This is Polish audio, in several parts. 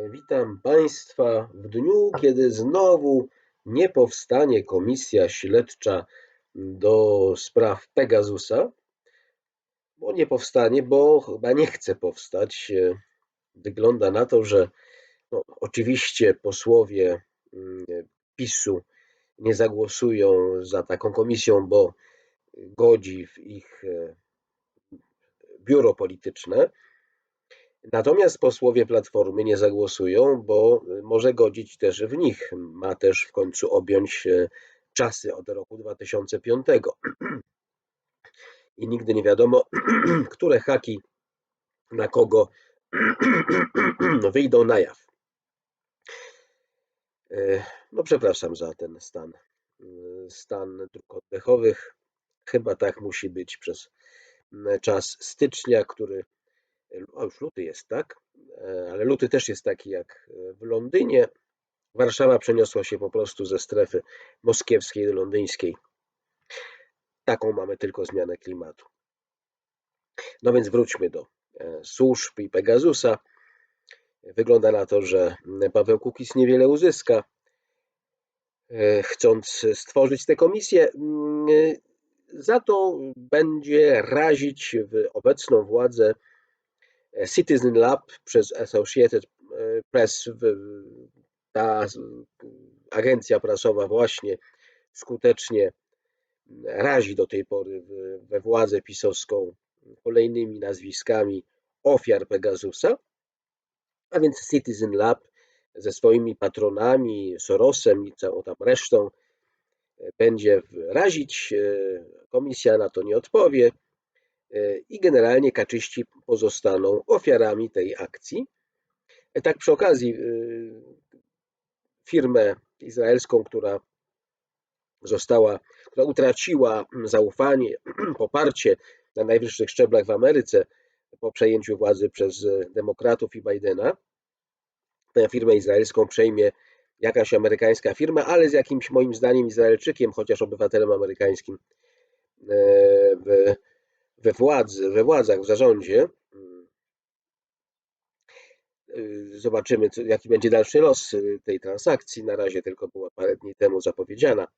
Witam Państwa w dniu, kiedy znowu nie powstanie komisja śledcza do spraw Pegasusa, bo nie powstanie, bo chyba nie chce powstać. Wygląda na to, że no, oczywiście posłowie mm, PiSu nie zagłosują za taką komisją, bo godzi w ich e, biuro polityczne. Natomiast posłowie Platformy nie zagłosują, bo może godzić też w nich. Ma też w końcu objąć e, czasy od roku 2005. I nigdy nie wiadomo, które haki na kogo wyjdą na jaw. E, no przepraszam za ten stan, stan dróg oddechowych. Chyba tak musi być przez czas stycznia, który o już luty jest, tak? E, ale luty też jest taki jak w Londynie. Warszawa przeniosła się po prostu ze strefy moskiewskiej do londyńskiej. Taką mamy tylko zmianę klimatu. No więc wróćmy do e, służb i Pegasusa. Wygląda na to, że Paweł Kukiz niewiele uzyska, e, chcąc stworzyć tę komisję. Mm, za to będzie razić w obecną władzę Citizen Lab przez Associated e, Press, ta agencja prasowa właśnie skutecznie razi do tej pory we władzę pisowską kolejnymi nazwiskami ofiar Pegasusa, a więc Citizen Lab ze swoimi patronami, Sorosem i całą tam resztą e, będzie razić. E, komisja na to nie odpowie i generalnie kaczyści pozostaną ofiarami tej akcji. Tak przy okazji y, firmę izraelską, która została, która utraciła zaufanie, poparcie na najwyższych szczeblach w Ameryce po przejęciu władzy przez demokratów i Bidena. Tę firmę izraelską przejmie jakaś amerykańska firma, ale z jakimś moim zdaniem Izraelczykiem, chociaż obywatelem amerykańskim e, w we władzy, we władzach, w zarządzie. Y, zobaczymy, jaki będzie dalszy los y, tej transakcji. Na razie tylko była parę dni temu zapowiedziana.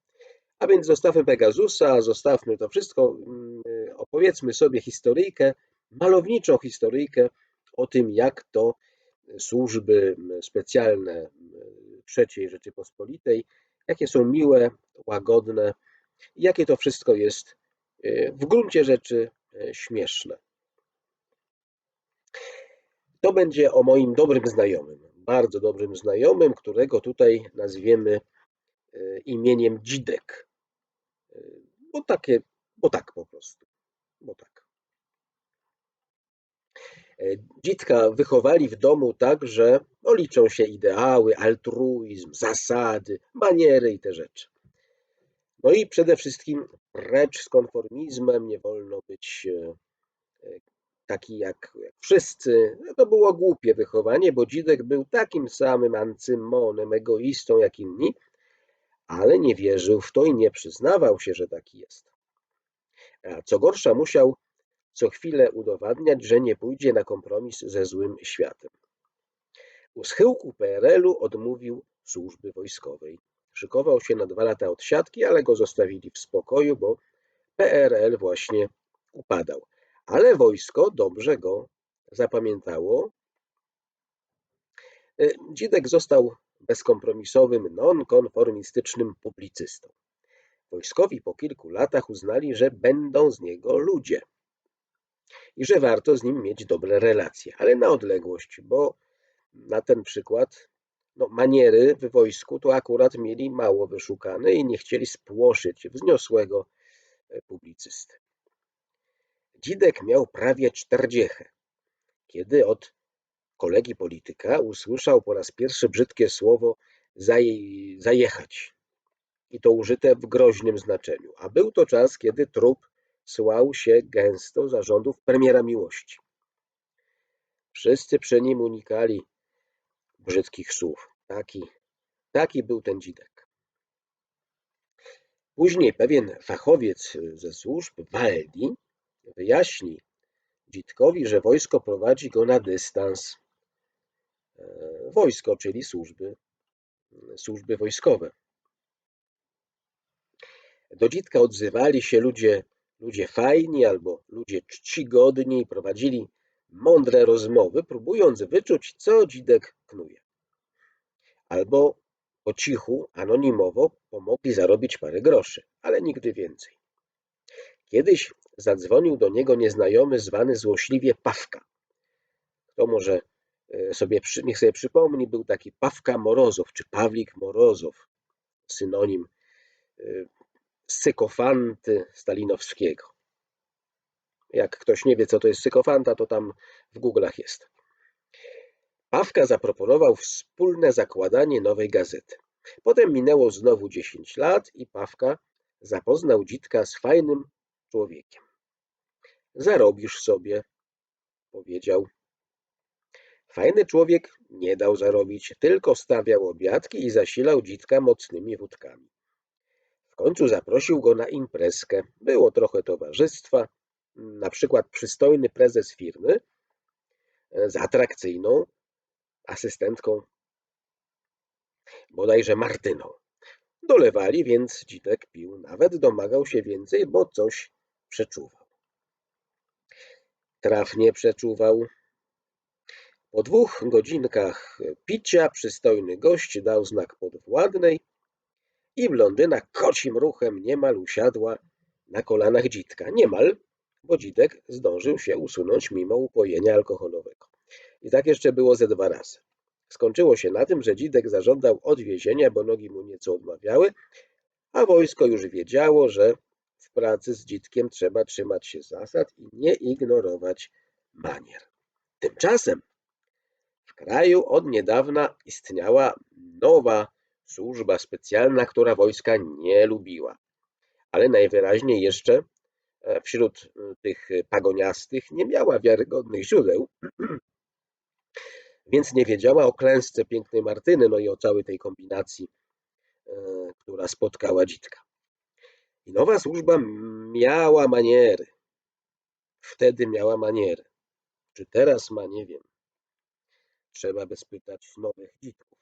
A więc zostawmy Pegasusa, zostawmy to wszystko, y, opowiedzmy sobie historyjkę, malowniczą historyjkę o tym, jak to służby specjalne III Rzeczypospolitej, jakie są miłe, łagodne, jakie to wszystko jest w gruncie rzeczy śmieszne. To będzie o moim dobrym znajomym, bardzo dobrym znajomym, którego tutaj nazwiemy e, imieniem Dzidek. E, bo takie, bo tak po prostu. Bo tak. Dzitka wychowali w domu tak, że no, liczą się ideały, altruizm, zasady, maniery i te rzeczy. No i przede wszystkim precz z konformizmem, nie wolno być e, e, taki jak, wszyscy. No to było głupie wychowanie, bo Dzidek był takim samym ancymonem, egoistą jak inni, ale nie wierzył w to i nie przyznawał się, że taki jest. A co gorsza, musiał co chwilę udowadniać, że nie pójdzie na kompromis ze złym światem. U schyłku PRL-u odmówił służby wojskowej. Szykował się na dwa lata odsiadki, ale go zostawili w spokoju, bo PRL właśnie upadał. Ale wojsko dobrze go zapamiętało. E, Dzidek został bezkompromisowym, nonkonformistycznym publicystą. Wojskowi po kilku latach uznali, że będą z niego ludzie i że warto z nim mieć dobre relacje, ale na odległość, bo na ten przykład no, maniery w wojsku to akurat mieli mało wyszukane i nie chcieli spłoszyć wzniosłego e, publicysty. Dzidek miał prawie czterdziechę, kiedy od kolegi polityka usłyszał po raz pierwszy brzydkie słowo zajechać. I to użyte w groźnym znaczeniu. A był to czas, kiedy trup słał się gęsto zarządów premiera miłości. Wszyscy przy nim unikali brzydkich słów. Taki, taki był ten dzidek. Później pewien fachowiec ze służb, Waldi, wyjaśni dzidkowi, że wojsko prowadzi go na dystans. wojsko, czyli służby, służby wojskowe. Do dzitka odzywali się ludzie, ludzie fajni albo ludzie czcigodni i prowadzili mądre rozmowy, próbując wyczuć, co dzidek Albo po cichu, anonimowo pomogli zarobić parę groszy, ale nigdy więcej. Kiedyś zadzwonił do niego nieznajomy zwany złośliwie Pawka. Kto może e, sobie, niech sobie przypomni, był taki Pawka Morozow, czy Pawlik Morozow, synonim e, sykofanty stalinowskiego. Jak ktoś nie wie, co to jest sykofanta, to tam w Google'ach jest. Pawka zaproponował wspólne zakładanie nowej gazety. Potem minęło znowu 10 lat i Pawka zapoznał Dzitka z fajnym człowiekiem. Zarobisz sobie, powiedział. Fajny człowiek nie dał zarobić, tylko stawiał obiadki i zasilał Dzitka mocnymi wódkami. W końcu zaprosił go na imprezkę. Było trochę towarzystwa, na przykład przystojny prezes firmy e, z atrakcyjną asystentką, bodajże Martyną. Dolewali, więc Dzitek pił, nawet domagał się więcej, bo coś przeczuwał. Trafnie przeczuwał. Po dwóch godzinkach picia przystojny gość dał znak podwładnej i blondyna kocim ruchem niemal usiadła na kolanach Dzitka. Niemal, bo Dzitek zdążył się usunąć mimo upojenia alkoholowego. I tak jeszcze było ze dwa razy. Skończyło się na tym, że Dzidek zażądał odwiezienia, bo nogi mu nieco odmawiały, a wojsko już wiedziało, że w pracy z Dzitkiem trzeba trzymać się zasad i nie ignorować manier. Tymczasem w kraju od niedawna istniała nowa służba specjalna, która wojska nie lubiła. Ale najwyraźniej jeszcze e, wśród e, tych pagoniastych nie miała wiarygodnych źródeł, więc nie wiedziała o klęsce pięknej Martyny, no i o całej tej kombinacji, e, która spotkała Dzitka. I nowa służba miała maniery. Wtedy miała maniery. Czy teraz ma, nie wiem. Trzeba by spytać nowych Dzitków.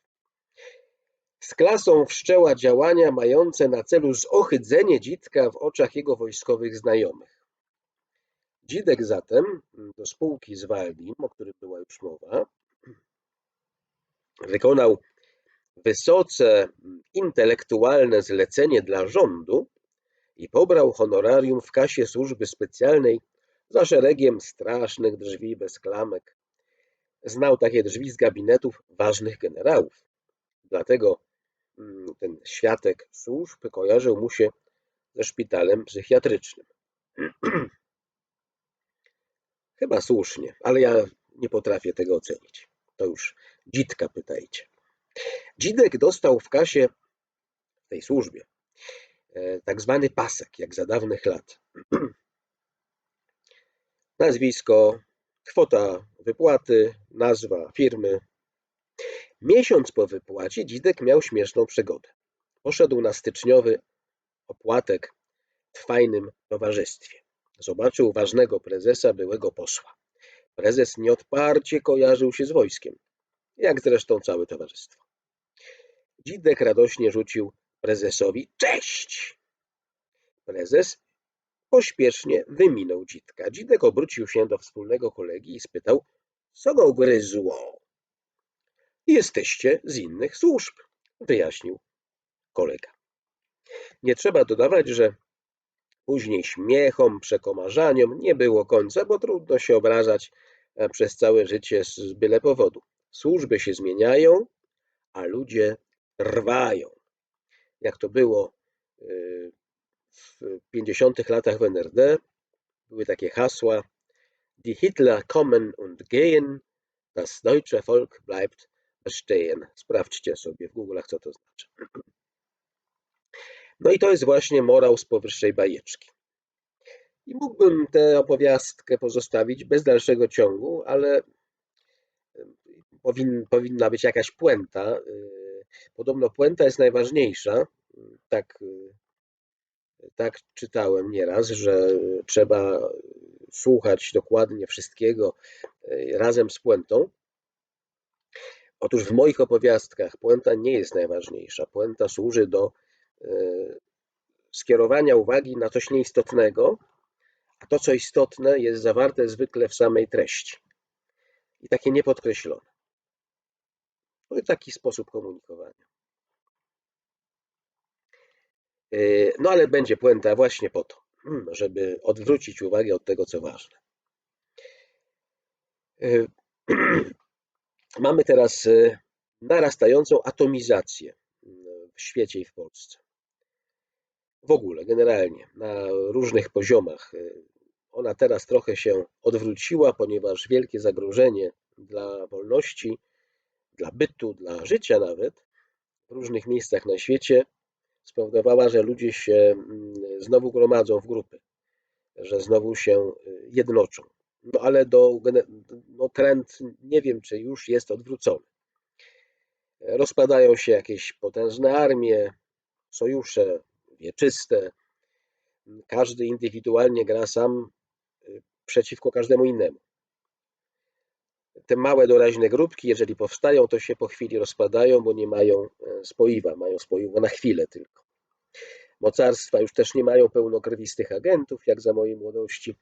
Z klasą wszczęła działania mające na celu zohydzenie Dzitka w oczach jego wojskowych znajomych. Dzidek zatem do spółki z Waldim, o którym była już mowa, wykonał wysoce intelektualne zlecenie dla rządu i pobrał honorarium w kasie służby specjalnej za szeregiem strasznych drzwi bez klamek. Znał takie drzwi z gabinetów ważnych generałów. Dlatego mm, ten światek służb kojarzył mu się ze szpitalem psychiatrycznym. Chyba słusznie, ale ja nie potrafię tego ocenić. To już Dzitka pytajcie. Dzidek dostał w kasie w tej służbie e, tak zwany pasek, jak za dawnych lat. Nazwisko, kwota wypłaty, nazwa firmy. Miesiąc po wypłacie Dzidek miał śmieszną przygodę. Poszedł na styczniowy opłatek w fajnym towarzystwie. Zobaczył ważnego prezesa, byłego posła. Prezes nieodparcie kojarzył się z wojskiem jak zresztą całe towarzystwo. Dzidek radośnie rzucił prezesowi cześć. Prezes pośpiesznie wyminął Dzidka. Dzidek obrócił się do wspólnego kolegi i spytał, co go gryzło. Jesteście z innych służb, wyjaśnił kolega. Nie trzeba dodawać, że później śmiechom, przekomarzaniom nie było końca, bo trudno się obrażać e, przez całe życie z byle powodu. Służby się zmieniają, a ludzie trwają. Jak to było y, w 50 latach w NRD, były takie hasła Die Hitler kommen und gehen, das deutsche Volk bleibt bestehen. Sprawdźcie sobie w Google'ach, co to znaczy. No i to jest właśnie morał z powyższej bajeczki. I mógłbym tę opowiastkę pozostawić bez dalszego ciągu, ale powin, powinna być jakaś puenta. Y, podobno puenta jest najważniejsza. Tak, y, tak czytałem nieraz, że trzeba słuchać dokładnie wszystkiego y, razem z puentą. Otóż w moich opowiastkach puenta nie jest najważniejsza. Puenta służy do skierowania uwagi na coś nieistotnego, a to, co istotne, jest zawarte zwykle w samej treści i takie niepodkreślone. To jest taki sposób komunikowania. E, no ale będzie puenta właśnie po to, hmm, żeby odwrócić uwagę od tego, co ważne. E, mamy teraz e, narastającą atomizację w świecie i w Polsce. W ogóle, generalnie, na różnych poziomach. Ona teraz trochę się odwróciła, ponieważ wielkie zagrożenie dla wolności, dla bytu, dla życia nawet w różnych miejscach na świecie spowodowała, że ludzie się mm, znowu gromadzą w grupy, że znowu się y, jednoczą. No ale do, no trend nie wiem, czy już jest odwrócony. Rozpadają się jakieś potężne armie, sojusze wieczyste. Każdy indywidualnie gra sam y, przeciwko każdemu innemu. Te małe doraźne grupki, jeżeli powstają, to się po chwili rozpadają, bo nie mają e, spoiwa, mają spoiwo na chwilę tylko. Mocarstwa już też nie mają pełnokrwistych agentów, jak za mojej młodości.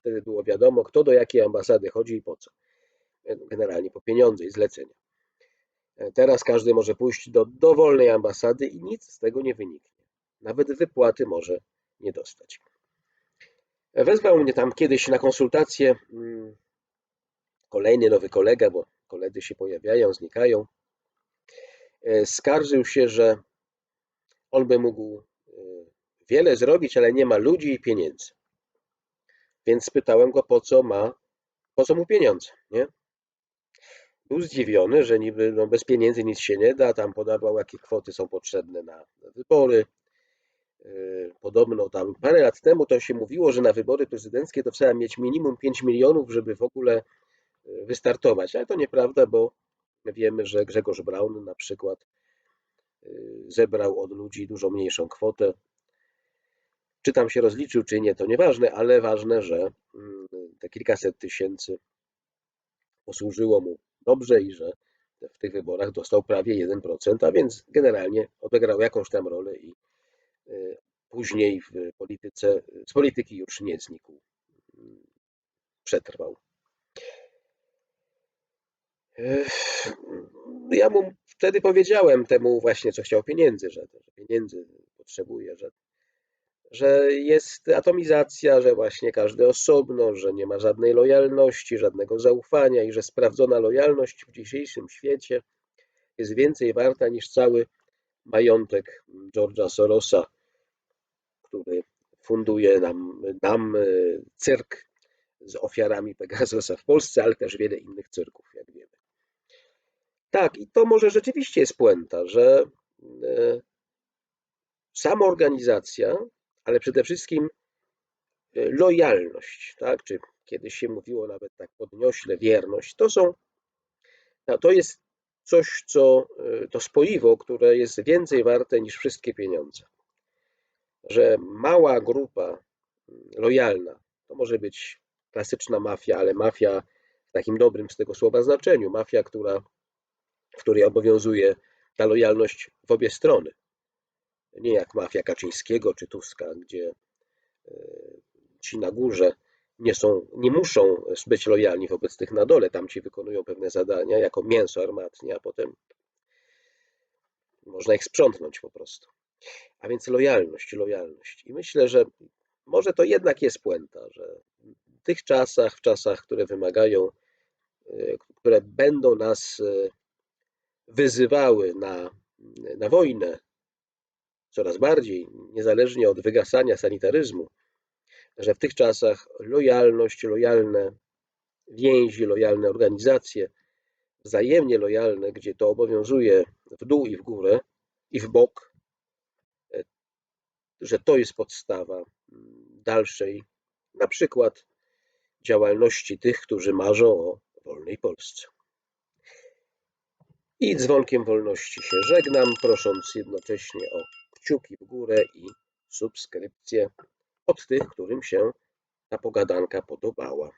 Wtedy było wiadomo, kto do jakiej ambasady chodzi i po co. E, generalnie po pieniądze i zlecenia. E, teraz każdy może pójść do dowolnej ambasady i nic z tego nie wyniknie. Nawet wypłaty może nie dostać. Wezwał mnie tam kiedyś na konsultację mm, kolejny nowy kolega, bo koledzy się pojawiają, znikają. E, skarżył się, że on by mógł e, wiele zrobić, ale nie ma ludzi i pieniędzy. Więc spytałem go, po co ma, po co mu pieniądze, nie? Był zdziwiony, że niby no bez pieniędzy nic się nie da, tam podawał, jakie kwoty są potrzebne na wybory. E, podobno tam parę lat temu to się mówiło, że na wybory prezydenckie to trzeba mieć minimum 5 milionów, żeby w ogóle wystartować. Ale to nieprawda, bo wiemy, że Grzegorz Braun na przykład y, zebrał od ludzi dużo mniejszą kwotę. Czy tam się rozliczył, czy nie, to nieważne, ale ważne, że mm, te kilkaset tysięcy posłużyło mu dobrze i że w tych wyborach dostał prawie 1%, a więc generalnie odegrał jakąś tam rolę i y, później w polityce, z polityki już nie znikł, mm, przetrwał. Ja mu wtedy powiedziałem temu właśnie, co chciał pieniędzy, że, pieniędzy potrzebuje, że, że jest atomizacja, że właśnie każdy osobno, że nie ma żadnej lojalności, żadnego zaufania i że sprawdzona lojalność w dzisiejszym świecie jest więcej warta niż cały majątek George'a Sorosa, który funduje nam, nam e, cyrk z ofiarami Pegasusa w Polsce, ale też wiele innych cyrków, jak wiemy. Tak, i to może rzeczywiście jest puenta, że e, sama organizacja, ale przede wszystkim e, lojalność, tak, czy kiedyś się mówiło nawet tak podniośle, wierność, to są, to jest coś, co e, to spoiwo, które jest więcej warte niż wszystkie pieniądze. Że mała grupa lojalna, to może być klasyczna mafia, ale mafia w takim dobrym z tego słowa znaczeniu, mafia, która w której obowiązuje ta lojalność w obie strony. Nie jak mafia Kaczyńskiego czy Tuska, gdzie e, ci na górze nie, są, nie muszą być lojalni wobec tych na dole. Tam ci wykonują pewne zadania jako mięso armatnie, a potem można ich sprzątnąć po prostu. A więc lojalność, lojalność. I myślę, że może to jednak jest puenta, że w tych czasach, w czasach, które wymagają, e, które będą nas e, wyzywały na, na wojnę coraz bardziej, niezależnie od wygasania sanitaryzmu, że w tych czasach lojalność, lojalne więzi, lojalne organizacje, wzajemnie lojalne, gdzie to obowiązuje w dół i w górę i w bok, że to jest podstawa dalszej, na przykład działalności tych, którzy marzą o wolnej Polsce. I dzwonkiem wolności się żegnam, prosząc jednocześnie o kciuki w górę i subskrypcję od tych, którym się ta pogadanka podobała.